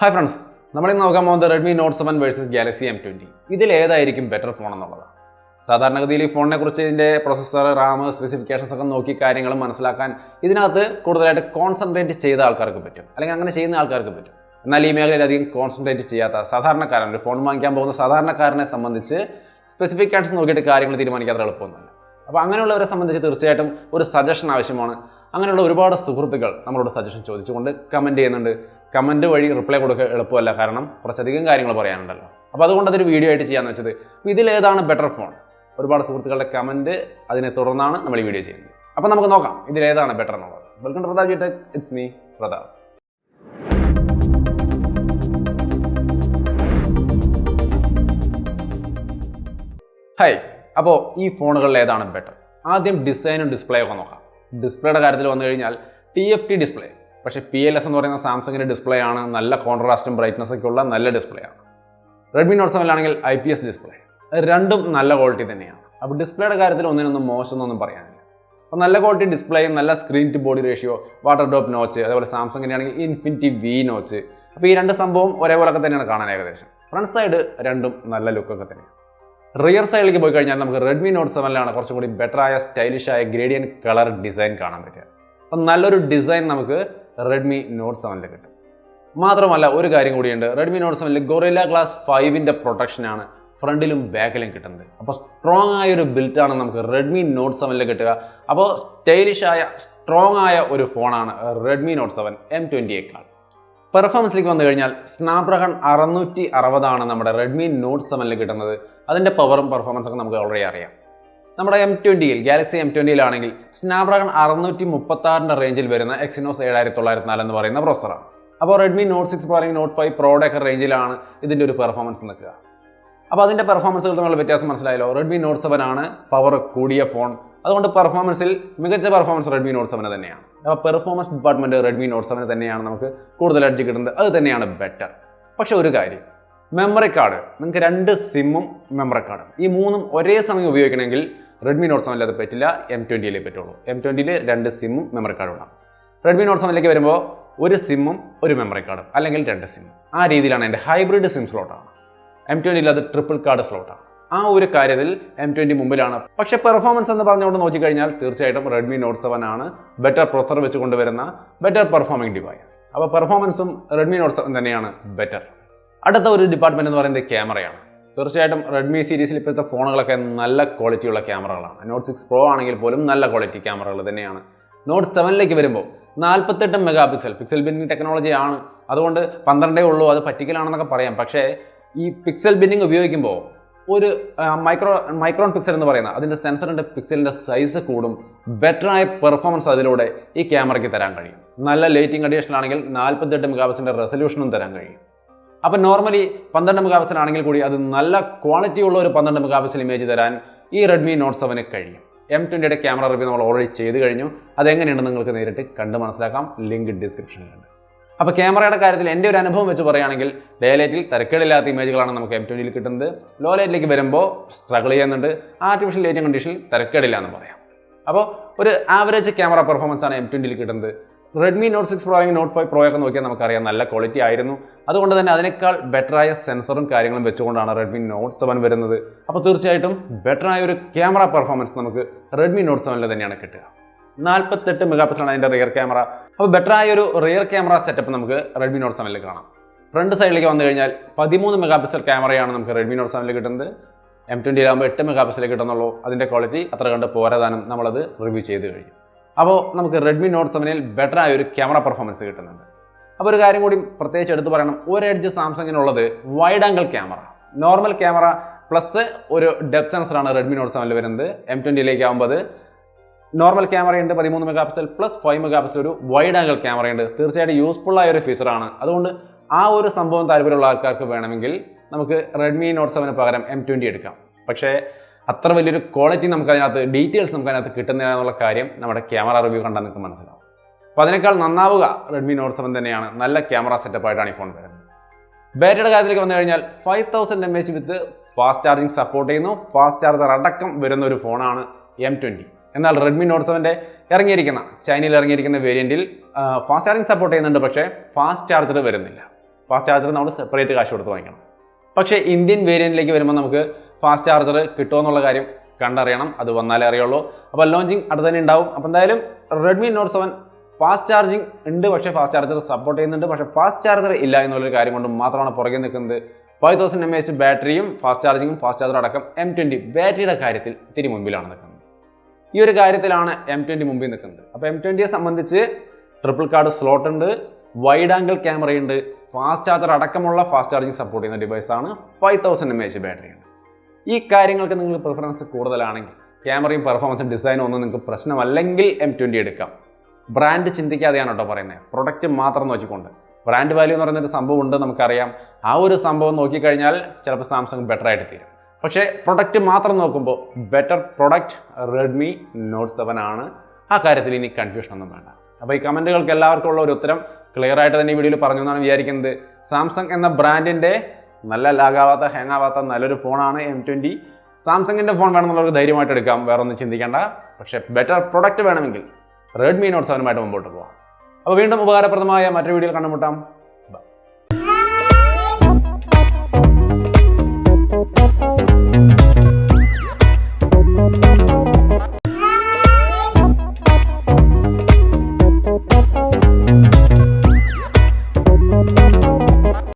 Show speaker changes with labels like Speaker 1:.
Speaker 1: Hi friends നമ്മളിന്ന് നോക്കാൻ പോകുന്നത് Redmi note seven versus Galaxy M twenty ഇതിൽ ഏതായിരിക്കും ബെറ്റർ ഫോൺ എന്നുള്ളതാണ് സാധാരണഗതിയിൽ ഈ ഫോണിനെ കുറിച്ച് ഇതിന്റെ പ്രൊസസ്സർ റാം സ്പെസിഫിക്കേഷൻസ് ഒക്കെ നോക്കി കാര്യങ്ങൾ മനസ്സിലാക്കാൻ ഇതിനകത്ത് കൂടുതലായിട്ട് കോൺസെൻട്രേറ്റ് ചെയ്ത ആൾക്കാർക്ക് പറ്റും. അല്ലെങ്കിൽ അങ്ങനെ ചെയ്യുന്ന ആൾക്കാർക്ക് പറ്റും. എന്നാൽ ഈ മേഖലയിൽ അധികം കോൺസെൻട്രേറ്റ് ചെയ്യാത്ത സാധാരണക്കാരൻ ഒരു ഫോൺ വാങ്ങിക്കാൻ പോകുന്ന സാധാരണക്കാരനെ സംബന്ധിച്ച് സ്പെസിഫിക്കേഷൻസ് നോക്കിയിട്ട് കാര്യങ്ങൾ തീരുമാനിക്കാത്ത എളുപ്പമൊന്നുമില്ല. അപ്പോൾ അങ്ങനെയുള്ളവരെ സംബന്ധിച്ച് തീർച്ചയായിട്ടും ഒരു സജഷൻ ആവശ്യമാണ്. അങ്ങനെയുള്ള ഒരുപാട് സുഹൃത്തുക്കൾ നമ്മളോട് സജഷൻ ചോദിച്ചുകൊണ്ട് കമന്റ് ചെയ്യുന്നുണ്ട്. കമന്റ് വഴി റിപ്ലൈ കൊടുക്കുക എളുപ്പമല്ല. കാരണം കുറച്ചധികം കാര്യങ്ങൾ പറയാനുണ്ടല്ലോ. അപ്പോൾ അതുകൊണ്ട് അതൊരു വീഡിയോ ആയിട്ട് ചെയ്യാന്ന് വെച്ചത്. അപ്പോൾ ഇതിലേതാണ് ബെറ്റർ ഫോൺ ഒരുപാട് സുഹൃത്തുക്കളുടെ കമന്റ് അതിനെ തുടർന്നാണ് നമ്മൾ ഈ വീഡിയോ ചെയ്യുന്നത്. അപ്പോൾ നമുക്ക് നോക്കാം ഇതിലേതാണ് ബെറ്റർ എന്നുള്ളത്. Welcome Pratap G tech it's me Pratap hi അപ്പോൾ ഈ ഫോണുകളിൽ ഏതാണ് ബെറ്റർ ആദ്യം ഡിസൈനും ഡിസ്പ്ലേ ഒക്കെ നോക്കാം. ഡിസ്പ്ലേയുടെ കാര്യത്തിൽ വന്നു കഴിഞ്ഞാൽ ടി എഫ് ടി ഡിസ്പ്ലേ പക്ഷേ പി എൽ എസ് എന്ന് പറയുന്ന സാംസങ്ങിന്റെ ഡിസ്പ്ലേ ആണ്. നല്ല കോൺട്രാസ്റ്റും ബ്രൈറ്റ്നസ് ഒക്കെ ഉള്ള നല്ല ഡിസ്പ്ലേ ആണ്. റെഡ്മി നോട്ട് സെവനിലാണെങ്കിൽ ഐ പി എസ് ഡിസ്പ്ലേ രണ്ടും നല്ല ക്വാളിറ്റി തന്നെയാണ്. അപ്പോൾ ഡിസ്പ്ലേയുടെ കാര്യത്തിൽ ഒന്നിനൊന്നും മോശമെന്നൊന്നും പറയാനില്ല. അപ്പോൾ നല്ല ക്വാളിറ്റി ഡിസ്പ്ലേയും നല്ല screen to body ratio water drop notch അതേപോലെ സാംസങ്ങിന്റെ ആണെങ്കിൽ ഇൻഫിനിറ്റി വി നോച്ച് അപ്പോൾ ഈ രണ്ട് സംഭവം ഒരേപോലൊക്കെ തന്നെയാണ് കാണാൻ ഏകദേശം. ഫ്രണ്ട് സൈഡ് രണ്ടും നല്ല ലുക്കൊക്കെ തന്നെയാണ്. റിയർ സൈഡിലേക്ക് പോയി കഴിഞ്ഞാൽ നമുക്ക് റെഡ്മി നോട്ട് സെവനിലാണ് കുറച്ചും കൂടി ബെറ്റർ ആയ സ്റ്റൈലിഷ് ആയ ഗ്രേഡിയൻ കളർ ഡിസൈൻ കാണാൻ പറ്റുക. അപ്പം നല്ലൊരു ഡിസൈൻ നമുക്ക് റെഡ്മി നോട്ട് സെവനിൽ കിട്ടും. മാത്രമല്ല ഒരു കാര്യം കൂടിയുണ്ട്. റെഡ്മി നോട്ട് സെവനിൽ ഗൊറില്ല ഗ്ലാസ് ഫൈവിന്റെ പ്രൊട്ടക്ഷനാണ് ഫ്രണ്ടിലും ബാക്കിലും കിട്ടുന്നത്. അപ്പോൾ സ്ട്രോങ് ആയ ഒരു ബിൽറ്റാണ് നമുക്ക് റെഡ്മി നോട്ട് സെവനിൽ കിട്ടുക. അപ്പോൾ സ്റ്റൈലിഷ് ആയ സ്ട്രോങ് ആയ ഒരു ഫോണാണ് റെഡ്മി നോട്ട് സെവൻ എം ട്വന്റിയേക്കാൾ പെർഫോമൻസിലേക്ക് വന്നു കഴിഞ്ഞാൽ സ്നാപ്ഡ്രാഗൺ അറുന്നൂറ്റി അറുപതാണ് നമ്മുടെ റെഡ്മി നോട്ട് സെവനിൽ കിട്ടുന്നത്. അതിന്റെ പവറും പെർഫോമൻസൊക്കെ നമുക്ക് ഓൾറെഡി അറിയാം. നമ്മുടെ എം ട്വന്റിയിൽ ഗാലക്സി എം ട്വന്റിയിലാണെങ്കിൽ സ്നാപ്ഡ്രാഗൺ അറുന്നൂറ്റി മുപ്പത്തി ആറിന്റെ റേഞ്ചിൽ വരുന്ന എക്സിനോസ് ഏഴായിരത്തി തൊള്ളായിരത്തി നാല് എന്ന് പറയുന്ന പ്രോസറാണ് അപ്പോൾ റെഡ്മി നോട്ട് സിക്സ് പ്രോ അല്ലെങ്കിൽ നോട്ട് ഫൈവ് പ്രോയുടെ ഒക്കെ റേഞ്ചിലാണ് ഇതിന്റെ ഒരു പെർഫോമൻസ് നിൽക്കുക. അപ്പോൾ അതിന്റെ പെർഫോമൻസുകൾ തമ്മിലുള്ള വ്യത്യാസം മനസ്സിലായല്ലോ. റെഡ്മി നോട്ട് സെവൻ ആണ് പവർ കൂടിയ ഫോൺ അതുകൊണ്ട് പെർഫോമൻസിൽ മികച്ച പെർഫോമൻസ് റെഡ്മി നോട്ട് സെവന് തന്നെയാണ്. അപ്പോൾ പെർഫോമൻസ് ഡിപ്പാർട്ട്മെന്റ് റെഡ്മി നോട്ട് സെവന് തന്നെയാണ് നമുക്ക് കൂടുതൽ അഡ്ജ് കിട്ടുന്നത്. അത് തന്നെയാണ് ബെറ്റർ പക്ഷേ ഒരു കാര്യം മെമ്മറി കാർഡ് നിങ്ങൾക്ക് രണ്ട് സിമ്മും മെമ്മറി കാർഡും ഈ മൂന്നും ഒരേ സമയം ഉപയോഗിക്കണമെങ്കിൽ റെഡ്മി നോട്ട് സെവനിൽ അത് പറ്റില്ല. എം ട്വന്റിയിലേ പറ്റുള്ളൂ. എം ട്വന്റിയിൽ രണ്ട് സിമ്മും മെമ്മറി കാർഡും ഉണ്ടാവും. റെഡ്മി നോട്ട് സെവനിലേക്ക് വരുമ്പോൾ ഒരു സിമ്മും ഒരു മെമ്മറി കാർഡും അല്ലെങ്കിൽ രണ്ട് സിമ്മും ആ രീതിയിലാണ് എന്റെ ഹൈബ്രിഡ് സിം സ്ലോട്ടാണ് എം ട്വന്റിയിൽ അത് ട്രിപ്പിൾ കാർഡ് സ്ലോട്ടാണ് ആ ഒരു കാര്യത്തിൽ എം ട്വന്റി മുമ്പിലാണ്. പക്ഷേ പെർഫോമൻസ് എന്ന് പറഞ്ഞുകൊണ്ട് നോക്കിക്കഴിഞ്ഞാൽ തീർച്ചയായിട്ടും റെഡ്മി നോട്ട് സെവൻ ആണ് ബെറ്റർ പ്രൊസർ വെച്ച് കൊണ്ടുവരുന്ന ബെറ്റർ പെർഫോമിംഗ് ഡിവൈസ് അപ്പോൾ പെർഫോമൻസും റെഡ്മി നോട്ട് സെവൻ തന്നെയാണ് ബെറ്റർ അടുത്ത ഒരു ഡിപ്പാർട്ട്മെന്റ് എന്ന് പറയുന്നത് ക്യാമറയാണ് തീർച്ചയായിട്ടും റെഡ്മി സീരീസിൽ ഇപ്പോഴത്തെ ഫോണുകളൊക്കെ നല്ല ക്വാളിറ്റിയുള്ള ക്യാമറകളാണ്. നോട്ട് സിക്സ് പ്രോ ആണെങ്കിൽ പോലും നല്ല ക്വാളിറ്റി ക്യാമറകൾ തന്നെയാണ്. നോട്ട് സെവനിലേക്ക് വരുമ്പോൾ നാൽപ്പത്തെട്ട് megapixel pixel binning technology ആണ്. അതുകൊണ്ട് പന്ത്രണ്ടേ ഉള്ളൂ അത് പറ്റിക്കലാണെന്നൊക്കെ പറയാം. പക്ഷേ ഈ പിക്സൽ ബിന്നിങ് ഉപയോഗിക്കുമ്പോൾ ഒരു മൈക്രോ മൈക്രോൺ പിക്സൽ എന്ന് പറയുന്ന അതിന്റെ സെൻസറിന്റെ പിക്സലിന്റെ സൈസ് കൂടും. ബെറ്ററായ പെർഫോമൻസ് അതിലൂടെ ഈ ക്യാമറയ്ക്ക് തരാൻ കഴിയും. നല്ല ലൈറ്റിംഗ് അഡീഷണൽ ആണെങ്കിൽ നാൽപ്പത്തെട്ട് മെഗാ പിക്സലിന്റെ റെസൊല്യൂഷനും തരാൻ കഴിയും. അപ്പം നോർമലി പന്ത്രണ്ട് മെഗാ പിക്സൽ ആണെങ്കിൽ കൂടി അത് നല്ല ക്വാളിറ്റി ഉള്ള ഒരു പന്ത്രണ്ട് മെഗാ പിക്സൽ ഇമേജ് തരാൻ ഈ റെഡ്മി നോട്ട് സെവന് കഴിയും. എം ട്വന്റിയുടെ ക്യാമറ റിവ്യൂ നമ്മൾ ഓൾറെഡി ചെയ്ത് കഴിഞ്ഞു. അതെങ്ങനെയുണ്ടെന്ന് നിങ്ങൾക്ക് നേരിട്ട് കണ്ട് മനസ്സിലാക്കാം. ലിങ്ക് ഡിസ്ക്രിപ്ഷനിലുണ്ട് അപ്പോൾ ക്യാമറയുടെ കാര്യത്തിൽ എന്റെ ഒരു അനുഭവം വെച്ച് പറയുകയാണെങ്കിൽ ഡേ ലൈറ്റിൽ തിരക്കേടില്ലാത്ത ഇമേജുകളാണ് നമുക്ക് എം ട്വന്റിയിൽ കിട്ടുന്നത്. ലോ ലൈറ്റിലേക്ക് വരുമ്പോൾ സ്ട്രഗിൾ ചെയ്യുന്നുണ്ട്. ആർട്ടിഫിഷ്യൽ ലൈറ്റിംഗ് കണ്ടീഷനിൽ തിരക്കേടില്ല എന്ന് പറയാം. അപ്പോൾ ഒരു ആവറേജ് ക്യാമറ പെർഫോമൻസ് ആണ് എം ട്വന്റിയിൽ കിട്ടുന്നത്. റെഡ്മി നോട്ട് സിക്സ് പ്രോ അല്ലെങ്കിൽ നോട്ട് ഫൈവ് പ്രോ ഒക്കെ നോക്കിയാൽ നമുക്കറിയാം നല്ല ക്വാളിറ്റി ആയിരുന്നു. അതുകൊണ്ട് തന്നെ അതിനേക്കാൾ ബെറ്ററായ സെൻസറും കാര്യങ്ങളും വെച്ചുകൊണ്ടാണ് റെഡ്മി നോട്ട് സെവൻ വരുന്നത്. അപ്പോൾ തീർച്ചയായിട്ടും ബെറ്ററായ ഒരു ക്യാമറ പെർഫോമൻസ് നമുക്ക് റെഡ്മി നോട്ട് സെവനിൽ തന്നെയാണ് കിട്ടുക. നാൽപ്പത്തെട്ട് മെഗാ പിക്സലാണ് അതിന്റെ റിയർ ക്യാമറ അപ്പോൾ ബെറ്ററായ ഒരു റിയർ ക്യാമറ സെറ്റപ്പ് നമുക്ക് റെഡ്മി നോട്ട് സെവനിൽ കാണാം. ഫ്രണ്ട് സൈഡിലേക്ക് വന്നു കഴിഞ്ഞാൽ പതിമൂന്ന് മെഗാ പിക്സൽ ക്യാമറയാണ് നമുക്ക് റെഡ്മി നോട്ട് സെവനിൽ കിട്ടുന്നത്. എം ട്വന്റി ആകുമ്പോൾ എട്ട് മെഗാ പിക്സലേ കിട്ടുന്നുള്ളൂ. അതിന്റെ ക്വാളിറ്റി അത്ര കണ്ട് പോരാതാനും നമ്മളത് റിവ്യൂ ചെയ്ത് കഴിഞ്ഞു. അപ്പോൾ നമുക്ക് റെഡ്മി നോട്ട് സെവനിൽ ബെറ്റർ ആയ ഒരു ക്യാമറ പെർഫോമൻസ് കിട്ടുന്നുണ്ട്. അപ്പോൾ ഒരു കാര്യം കൂടി പ്രത്യേകിച്ച് എടുത്ത് പറയണം. ഒരു edge സാംസങ്ങിനുള്ളത് wide angle camera normal camera plus ഒരു ഡെപ്ത് സെൻസറാണ് റെഡ്മി നോട്ട് സെവനിൽ വരുന്നത്. എം ട്വന്റിയിലേക്ക് ആകുമ്പോൾ നോർമൽ ക്യാമറയുണ്ട് പതിമൂന്ന് megapixel plus five megapixel ഒരു വൈഡ് ആംഗിൾ ക്യാമറയുണ്ട് തീർച്ചയായിട്ടും യൂസ്ഫുൾ ആയ ഒരു ഫീച്ചറാണ് അതുകൊണ്ട് ആ ഒരു സംഭവം താല്പര്യമുള്ള ആൾക്കാർക്ക് വേണമെങ്കിൽ നമുക്ക് റെഡ്മി നോട്ട് സെവന് പകരം എം ട്വന്റി എടുക്കാം. പക്ഷേ അത്ര വലിയൊരു ക്വാളിറ്റി നമുക്ക് അതിനകത്ത് ഡീറ്റെയിൽസ് നമുക്ക് അതിനകത്ത് കിട്ടുന്നില്ല എന്നുള്ള കാര്യം നമ്മുടെ ക്യാമറ റിവ്യൂ കണ്ടാൽ നിങ്ങൾക്ക് മനസ്സിലാവും. അപ്പോൾ അതിനേക്കാൾ നന്നാവുക റെഡ്മി നോട്ട് സെവൻ തന്നെയാണ്. നല്ല ക്യാമറ സെറ്റപ്പ് ആയിട്ടാണ് ഈ ഫോൺ വരുന്നത്. ബാറ്ററിയുടെ കാര്യത്തിലേക്ക് വന്നു കഴിഞ്ഞാൽ five thousand M H with fast charging support ചെയ്യുന്നു. ഫാസ്റ്റ് ചാർജർ അടക്കം വരുന്ന ഒരു ഫോണാണ് എം ട്വന്റി എന്നാൽ റെഡ്മി നോട്ട് സെവന്റെ ഇറങ്ങിയിരിക്കുന്ന ചൈനയിൽ ഇറങ്ങിയിരിക്കുന്ന വേരിയന്റിൽ ഫാസ്റ്റ് ചാർജിങ് സപ്പോർട്ട് ചെയ്യുന്നുണ്ട് പക്ഷേ ഫാസ്റ്റ് ചാർജർ വരുന്നില്ല. ഫാസ്റ്റ് ചാർജർ നമ്മൾ സെപ്പറേറ്റ് കാശ് കൊടുത്ത് വാങ്ങിക്കണം. പക്ഷേ ഇന്ത്യൻ വേരിയന്റിലേക്ക് വരുമ്പോൾ നമുക്ക് ഫാസ്റ്റ് ചാർജർ കിട്ടുമെന്നുള്ള കാര്യം കണ്ടറിയണം. അത് വന്നാലേ അറിയുള്ളൂ. അപ്പോൾ ലോഞ്ചിങ് അടുത്ത് തന്നെ ഉണ്ടാവും. അപ്പോൾ എന്തായാലും Redmi note seven fast charging ഉണ്ട്. പക്ഷേ ഫാസ്റ്റ് ചാർജർ സപ്പോർട്ട് ചെയ്യുന്നുണ്ട്. പക്ഷേ ഫാസ്റ്റ് ചാർജർ ഇല്ല എന്നുള്ളൊരു കാര്യം കൊണ്ട് മാത്രമാണ് പുറകെ നിൽക്കുന്നത്. ഫൈവ് തൗസൻഡ് എം എച്ച് ബാറ്ററിയും ഫാസ്റ്റ് ചാർജിങ്ങും ഫാസ്റ്റ് ചാർജർ അടക്കം എം ട്വന്റി ബാറ്ററിയുടെ കാര്യത്തിൽ ഇത്തിരി മുമ്പിലാണ് നിൽക്കുന്നത്. ഈ ഒരു കാര്യത്തിലാണ് എം ട്വന്റി മുമ്പിൽ നിൽക്കുന്നത്. അപ്പോൾ എം ട്വന്റിയെ സംബന്ധിച്ച് ട്രിപ്പിൾ കാർഡ് സ്ലോട്ട് ഉണ്ട്. വൈഡ് ആംഗിൾ ക്യാമറയുണ്ട് ഫാസ്റ്റ് ചാർജർ അടക്കമുള്ള ഫാസ്റ്റ് ചാർജിങ് സപ്പോർട്ട് ചെയ്യുന്ന ഡിവൈസാണ് five thousand M H battery ഉണ്ട് ഈ കാര്യങ്ങൾക്ക് നിങ്ങൾ പ്രിഫറൻസ് കൂടുതലാണെങ്കിൽ ക്യാമറയും പെർഫോമൻസും ഡിസൈനും ഒന്നും നിങ്ങൾക്ക് പ്രശ്നമല്ലെങ്കിൽ എം ട്വന്റി എടുക്കാം. ബ്രാൻഡ് ചിന്തിക്കാതെയാണ് കേട്ടോ പറയുന്നത് പ്രൊഡക്റ്റ് മാത്രം നോക്കിക്കൊണ്ട്. ബ്രാൻഡ് വാല്യൂ എന്ന് പറയുന്നൊരു സംഭവം ഉണ്ട് നമുക്കറിയാം. ആ ഒരു സംഭവം നോക്കിക്കഴിഞ്ഞാൽ ചിലപ്പോൾ സാംസങ് ബെറ്റർ ആയിട്ട് തീരും. പക്ഷേ പ്രൊഡക്റ്റ് മാത്രം നോക്കുമ്പോൾ better product Redmi note seven ആണ്. ആ കാര്യത്തിൽ ഇനി കൺഫ്യൂഷൻ ഒന്നും വേണ്ട. അപ്പോൾ ഈ കമന്റുകൾക്ക് എല്ലാവർക്കും ഉള്ള ഒരു ഉത്തരം ക്ലിയർ ആയിട്ട് തന്നെ ഈ വീഡിയോയിൽ പറഞ്ഞു എന്നാണ് വിചാരിക്കുന്നത്. സാംസങ് എന്ന ബ്രാൻഡിന്റെ നല്ല ലാഗാവാത്ത ഹാങ് ആവാത്ത നല്ലൊരു ഫോണാണ് എം ട്വന്റി സാംസങ്ങിന്റെ ഫോൺ വേണമെന്നുള്ളവർക്ക് ധൈര്യമായിട്ട് എടുക്കാം വേറെ ഒന്നും ചിന്തിക്കേണ്ട. പക്ഷേ ബെറ്റർ പ്രൊഡക്റ്റ് വേണമെങ്കിൽ റെഡ്മി നോട്ട് സെവനുമായിട്ട് മുമ്പോട്ട് പോകാം അപ്പോൾ വീണ്ടും ഉപകാരപ്രദമായ മറ്റൊരു വീഡിയോയിൽ കണ്ടുമുട്ടാം.